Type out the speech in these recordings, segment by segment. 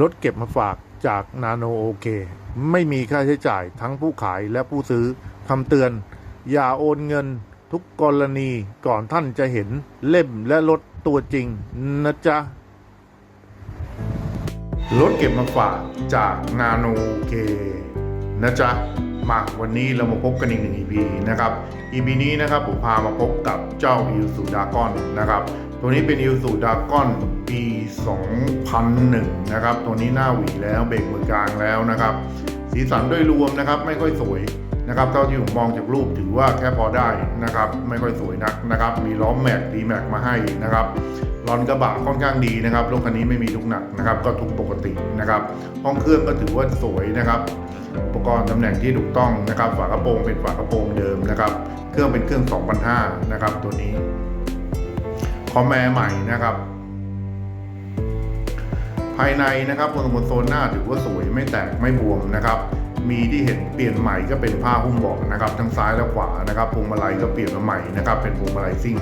รถเก็บมาฝากจากนาโนโอเค ไม่มีค่าใช้จ่ายทั้งผู้ขายและผู้ซื้อคำเตือน อย่าโอนเงินทุกกรณีก่อนท่านจะเห็นเล่มและรถตัวจริงนะจ๊ะรถเก็บมาฝากจากนาโนเคนะจ๊ะมาวันนี้เรามาพบกันอีกหนึ่ง EP นะครับ EP นี้นะครับผมพามาพบกับเจ้า i l s u d a g o n นะครับ ตัวนี้เป็น i l s u d a g o n ปี 2001 นะครับ ตัวนี้หน้าหวีแล้วเบรกมือกลางแล้วนะครับ สีสันโดยรวมนะครับ ไม่ค่อยสวยนะครับเท่าที่ผมมองจากรูปถือว่าแค่พอได้นะครับ ไม่ค่อยสวยนักนะครับ มีล้อมแม็กดีแม็กมาให้นะครับลอนกระบะค่อนข้างดีนะครับรถคันนี้ไม่มีทุกหนักนะครับ ก็ทุกปกตินะครับ ห้องเครื่องก็ถือว่าสวยนะครับ อุปกรณ์ตำแหน่งที่ถูกต้องนะครับ ฝากระโปรงเป็นฝากระโปรงเดิมนะครับ เครื่องเป็นเครื่อง 2005 นะครับ ตัวนี้ อมแมร์ใหม่นะครับ ภายในนะครับบนคอนโซลหน้าถือว่าสวยไม่แตกไม่บวมนะครับ มีที่เห็นเปลี่ยนใหม่ก็เป็นผ้าหุ้มเบาะนะครับ ทั้งซ้ายและขวานะครับพวงมาลัยก็เปลี่ยนมาใหม่นะครับ เป็นพวงมาลัยซิ่ง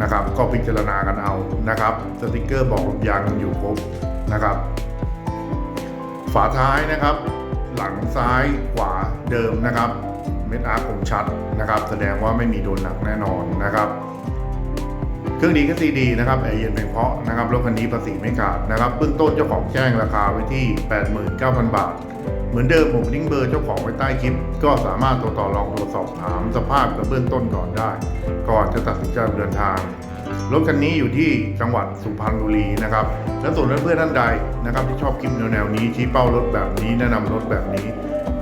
นะครับ ก็พิจารณากันเอานะครับ สติกเกอร์บอกลมยางยังอยู่ครบนะครับ ฝาท้ายนะครับ หลังซ้ายขวาเดิมนะครับเม็ดอาร์คมชัดนะครับ แสดงว่าไม่มีโดนหนักแน่นอนนะครับ เครื่องดีก็ซีดีนะครับแอร์เย็นเป็นเพราะนะครับรถคันนี้ภาษีไม่ขาดนะครับเบื้องต้นเจ้าของแจ้งราคาไว้ที่ 89,000 บาท เหมือนเดิมผมทิ้งเบอร์เจ้าของไว้ใต้คลิป ก็สามารถโทรต่อรองโทรสอบถามสภาพกับเบื้องต้นก่อนได้ ก่อนจะตัดสินใจเดินทางรถคันนี้อยู่ที่จังหวัดสุพรรณบุรีนะครับ และส่วนเพื่อนๆท่านใดนะครับที่ชอบคลิปแนวๆนี้ชี้เป้ารถแบบนี้แนะนำรถแบบนี้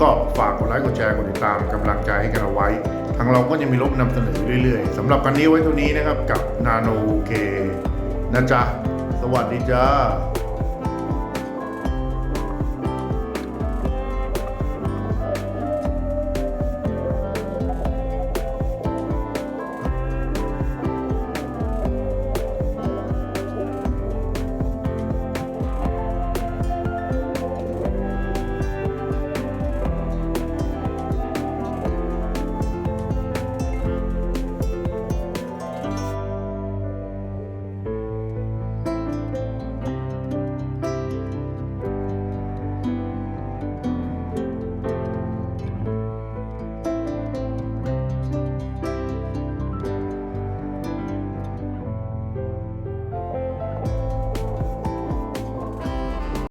ก็ฝากกดไลค์กดแชร์กดติดตามกำลังใจให้กันเอาไว้ ทางเราก็จะมีรถนำเสนอเรื่อยๆสำหรับวันนี้ไว้เท่านี้นะครับกับนาโนเคนะจ๊ะ สวัสดีจ้า